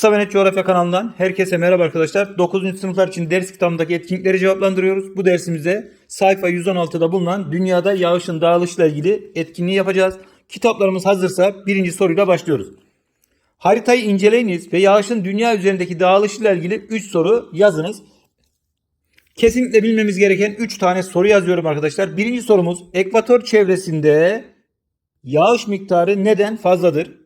Kısa ve Net Coğrafya kanalından herkese merhaba arkadaşlar. 9. sınıflar için ders kitabındaki etkinlikleri cevaplandırıyoruz. Bu dersimizde sayfa 116'da bulunan dünyada yağışın dağılışla ilgili etkinliği yapacağız. Kitaplarımız hazırsa birinci soruyla başlıyoruz. Haritayı inceleyiniz ve yağışın dünya üzerindeki dağılışıyla ilgili 3 soru yazınız. Kesinlikle bilmemiz gereken 3 tane soru yazıyorum arkadaşlar. Birinci sorumuz ekvator çevresinde yağış miktarı neden fazladır?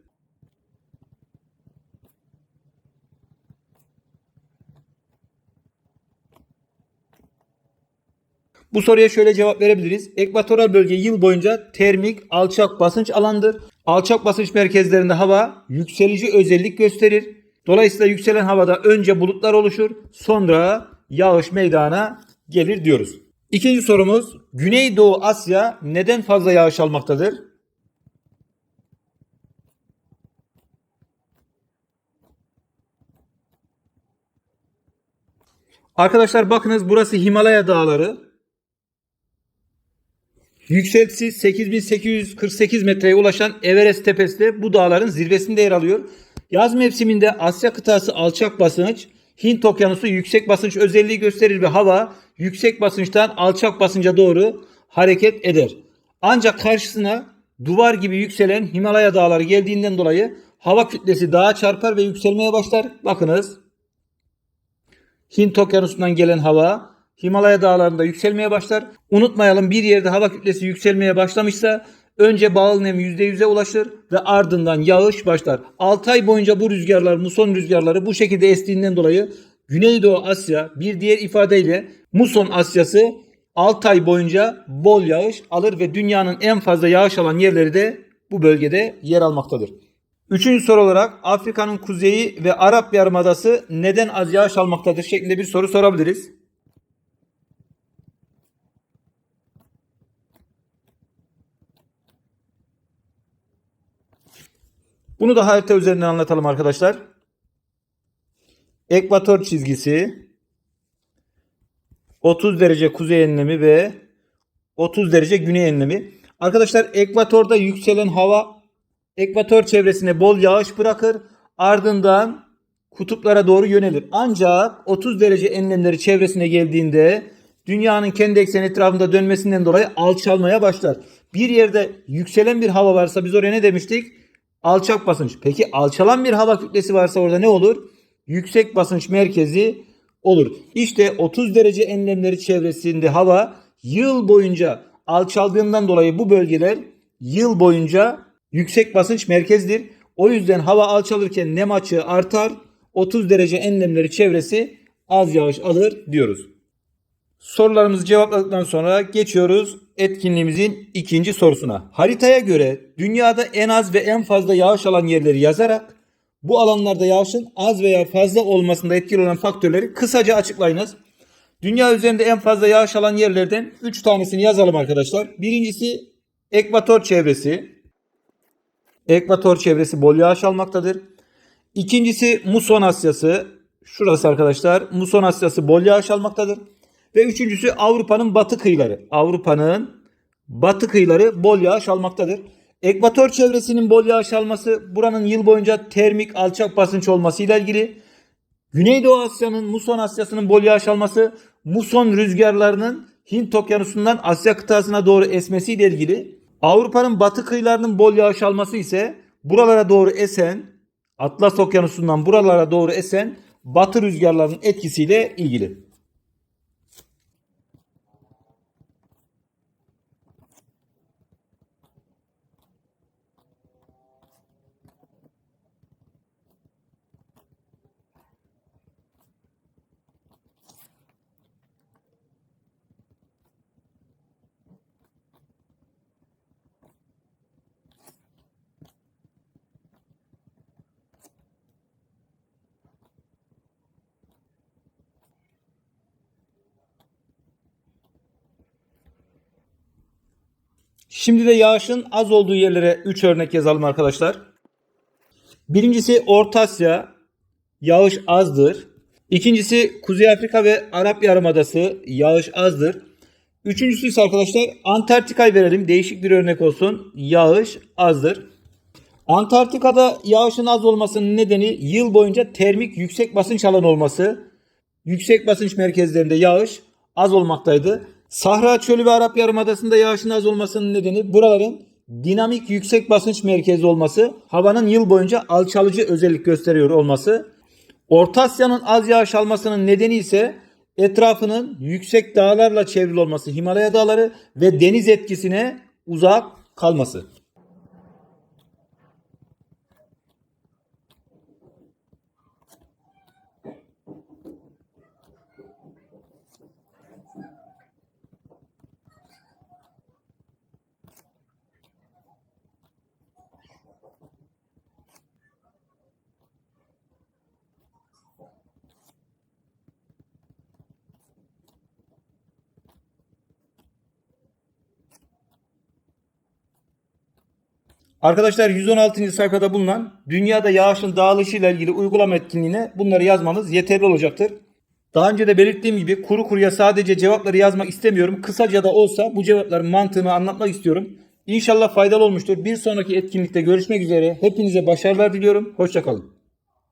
Bu soruya şöyle cevap verebiliriz. Ekvatoral bölge yıl boyunca termik alçak basınç alandır. Alçak basınç merkezlerinde hava yükselici özellik gösterir. Dolayısıyla yükselen havada önce bulutlar oluşur, sonra yağış meydana gelir diyoruz. İkinci sorumuz Güneydoğu Asya neden fazla yağış almaktadır? Arkadaşlar bakınız burası Himalaya dağları. Yükseltisi 8848 metreye ulaşan Everest tepesi de bu dağların zirvesinde yer alıyor. Yaz mevsiminde Asya kıtası alçak basınç, Hint okyanusu yüksek basınç özelliği gösterir ve hava yüksek basınçtan alçak basınca doğru hareket eder. Ancak karşısına duvar gibi yükselen Himalaya dağları geldiğinden dolayı hava kütlesi daha çarpar ve yükselmeye başlar. Bakınız Hint okyanusundan gelen hava Himalaya dağlarında yükselmeye başlar. Unutmayalım bir yerde hava kütlesi yükselmeye başlamışsa önce bağıl nem %100'e ulaşır ve ardından yağış başlar. 6 ay boyunca bu rüzgarlar, muson rüzgarları bu şekilde estiğinden dolayı Güneydoğu Asya bir diğer ifadeyle muson Asyası 6 ay boyunca bol yağış alır ve dünyanın en fazla yağış alan yerleri de bu bölgede yer almaktadır. Üçüncü soru olarak Afrika'nın kuzeyi ve Arap Yarımadası neden az yağış almaktadır şeklinde bir soru sorabiliriz. Bunu da harita üzerinden anlatalım arkadaşlar. Ekvator çizgisi 30 derece kuzey enlemi ve 30 derece güney enlemi. Arkadaşlar ekvatorda yükselen hava ekvator çevresine bol yağış bırakır. Ardından kutuplara doğru yönelir. Ancak 30 derece enlemleri çevresine geldiğinde dünyanın kendi ekseni etrafında dönmesinden dolayı alçalmaya başlar. Bir yerde yükselen bir hava varsa biz oraya ne demiştik? Alçak basınç. Peki alçalan bir hava kütlesi varsa orada ne olur? Yüksek basınç merkezi olur. İşte 30 derece enlemleri çevresinde hava yıl boyunca alçaldığından dolayı bu bölgeler yıl boyunca yüksek basınç merkezdir. O yüzden hava alçalırken nem açığı artar. 30 derece enlemleri çevresi az yağış alır diyoruz. Sorularımızı cevapladıktan sonra geçiyoruz etkinliğimizin ikinci sorusuna. Haritaya göre dünyada en az ve en fazla yağış alan yerleri yazarak bu alanlarda yağışın az veya fazla olmasında etkili olan faktörleri kısaca açıklayınız. Dünya üzerinde en fazla yağış alan yerlerden 3 tanesini yazalım arkadaşlar. Birincisi ekvator çevresi. Ekvator çevresi bol yağış almaktadır. İkincisi Muson Asyası. Şurası arkadaşlar. Muson Asyası bol yağış almaktadır. Ve üçüncüsü Avrupa'nın batı kıyıları. Avrupa'nın batı kıyıları bol yağış almaktadır. Ekvator çevresinin bol yağış alması buranın yıl boyunca termik alçak basınç olmasıyla ilgili. Güneydoğu Asya'nın Muson Asyası'nın bol yağış alması muson rüzgarlarının Hint okyanusundan Asya kıtasına doğru esmesiyle ilgili. Avrupa'nın batı kıyılarının bol yağış alması ise buralara doğru esen Atlas okyanusundan buralara doğru esen batı rüzgarlarının etkisiyle ilgili. Şimdi de yağışın az olduğu yerlere 3 örnek yazalım arkadaşlar. Birincisi Orta Asya yağış azdır. İkincisi Kuzey Afrika ve Arap Yarımadası yağış azdır. Üçüncüsü ise arkadaşlar Antarktika'yı verelim. Değişik bir örnek olsun. Yağış azdır. Antarktika'da yağışın az olmasının nedeni yıl boyunca termik yüksek basınç alanı olması. Yüksek basınç merkezlerinde yağış az olmaktaydı. Sahra Çölü ve Arap Yarımadası'nda yağışın az olmasının nedeni buraların dinamik yüksek basınç merkezi olması, havanın yıl boyunca alçalıcı özellik gösteriyor olması. Orta Asya'nın az yağış almasının nedeni ise etrafının yüksek dağlarla çevrili olması, Himalaya dağları ve deniz etkisine uzak kalması. Arkadaşlar 116. sayfada bulunan dünyada yağışın dağılışıyla ilgili uygulama etkinliğine bunları yazmanız yeterli olacaktır. Daha önce de belirttiğim gibi kuru kuruya sadece cevapları yazmak istemiyorum. Kısaca da olsa bu cevapların mantığını anlatmak istiyorum. İnşallah faydalı olmuştur. Bir sonraki etkinlikte görüşmek üzere. Hepinize başarılar diliyorum. Hoşçakalın.